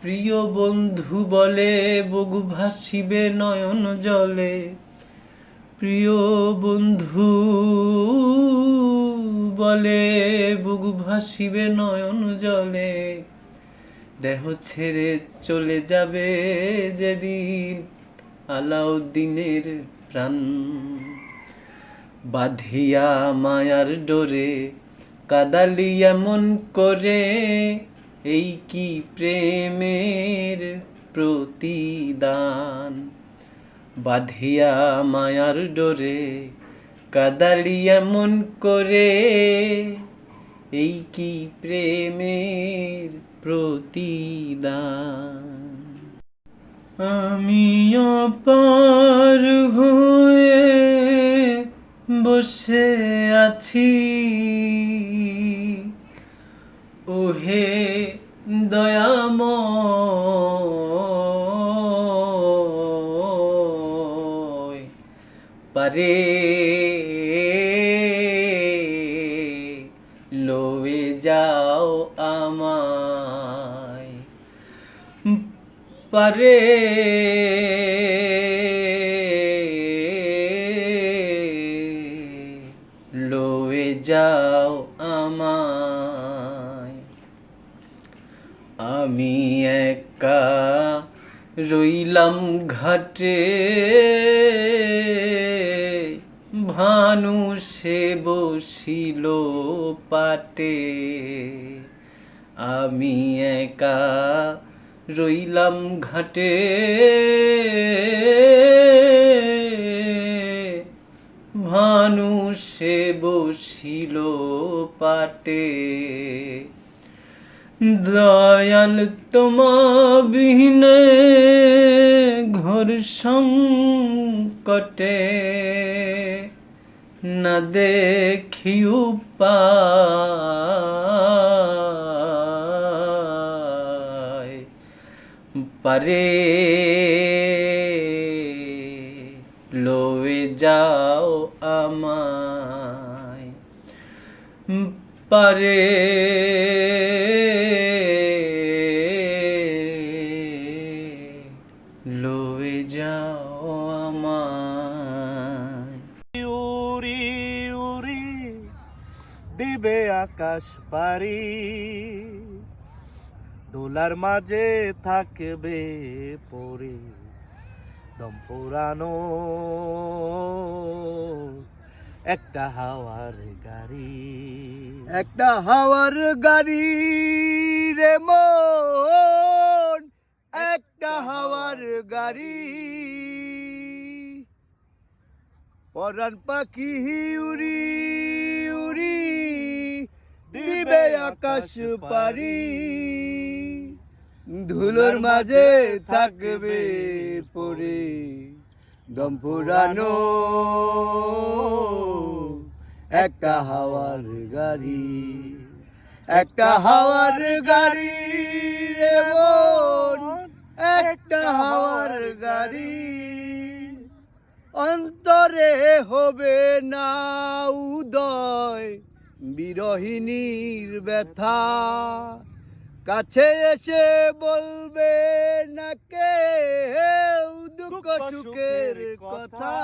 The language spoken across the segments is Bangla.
প্রিয় বন্ধু বলে, বুক ভাসিবে নয়ন জলে। প্রিয় বন্ধু বলে, বুক ভাসিবে নয়ন জলে। দেহ ছেড়ে চলে যাবে যেদিন আলাউদ্দিনের প্রাণ। বাঁধিয়া মায়ার ডোরে কাদালি এমন করে এই কি প্রেমের প্রতিদান? বাঁধিয়া মায়ার ডোরে কাদালি এমন করে, এই কি প্রেমের প্রতিদান? আমিও পার হয়ে বসে আছি। ওহে দয়াময় পারে লয়ে যাও আমায়। পারে লয়ে যাও আমি একা রইলাম ঘাটে। ভানু সে বসিল পাটে। আমি একা রইলাম ঘাটে। ভানু সে বসিল পাটে। দয়াল তোমা বিহীনে ঘর সংকটে না দেখি পারে লয়ে যাও আমায় পারে আমায় উড়ি উড়ি দিবে আকাশ পারি দোলার মাঝে থাকবে পরে দম ফুরানো একটা হাওয়ার গাড়ি। একটা হাওয়ার গাড়ি রে মন। একটা হাওয়ার গাড়ি। পরাণ পাখি উড়ি উড়ি দিবে আকাশ পারি। ধুলোর মাঝে থাকবে পরে। দম ফুরানো একটা হাওয়ার গাড়ি। একটা হাওয়ার গাড়ি রে একটা হাওয়ার গাড়ি। অন্তরে হবে না উদয়। বিরহিনীর ব্যথা। কাছে এসে বলবে না কে দুঃখ সুখের কথা।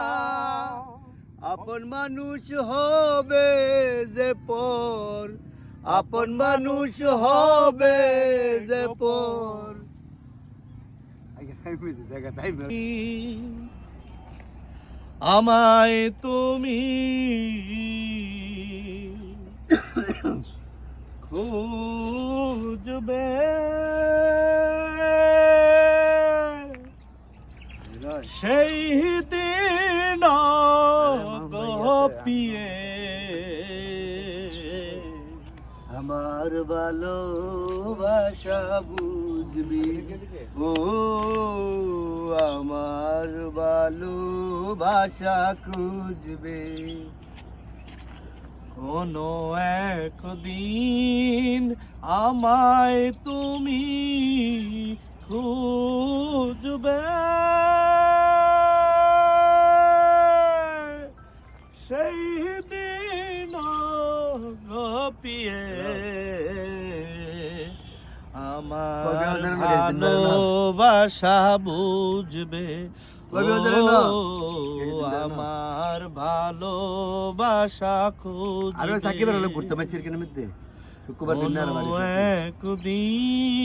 আপন মানুষ হবে যে পর। আপন মানুষ হবে যে পর। আমায় তুমি খুঁজবে। সেই দিন পিয়ে আমার ভালোবাসা বুঝবি। ও ভালোবাসা খুঁজবে। কোনো একদিন আমায় তুমি খুঁজবে। সেই দিন গপিয়ে আমার বেলা। ভালোবাসা বুঝবে। আমার ভালোবাসা খুঁজবে আর সাকিবের হলে ঘুরতে পারছি এর মধ্যে। শুক্রবার দিন আর বাড়ি একদিন।